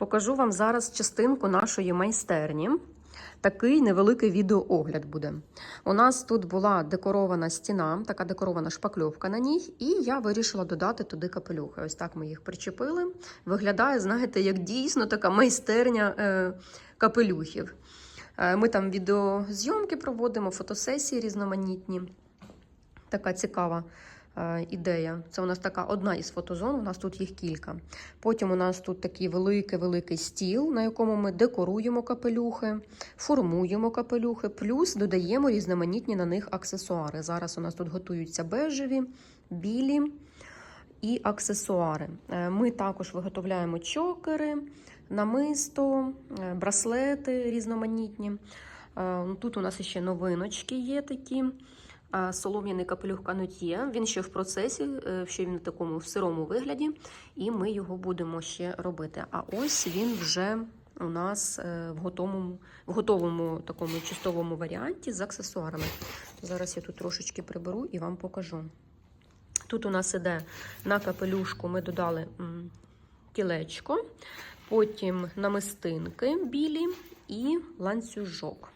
Покажу вам зараз частинку нашої майстерні. Такий невеликий відеоогляд буде. У нас тут була декорована стіна, така декорована шпакльовка на ній, і я вирішила додати туди капелюхи. Ось так ми їх причепили. Виглядає, знаєте, як дійсно така майстерня е, капелюхів. Е, Ми там відеозйомки проводимо, фотосесії різноманітні. Така цікава ідея. Це у нас така одна із фотозон, у нас тут їх кілька. Потім у нас тут такий великий-великий стіл, на якому ми декоруємо капелюхи, формуємо капелюхи, плюс додаємо різноманітні на них аксесуари. Зараз у нас тут готуються бежеві, білі і аксесуари. Е, Ми також виготовляємо чокери, намисто, е, браслети різноманітні. Е, Тут у нас ще новиночки є такі. Солом'яний капелюх канотє. Він ще в процесі, е, ще він в такому в сирому вигляді, і ми його будемо ще робити. А ось він вже у нас е, в готовому, в готовому такому чистовому варіанті з аксесуарами. Зараз я тут трошечки приберу і вам покажу. Тут у нас іде на капелюшку, ми додали кілечко, потім намистинки білі і ланцюжок.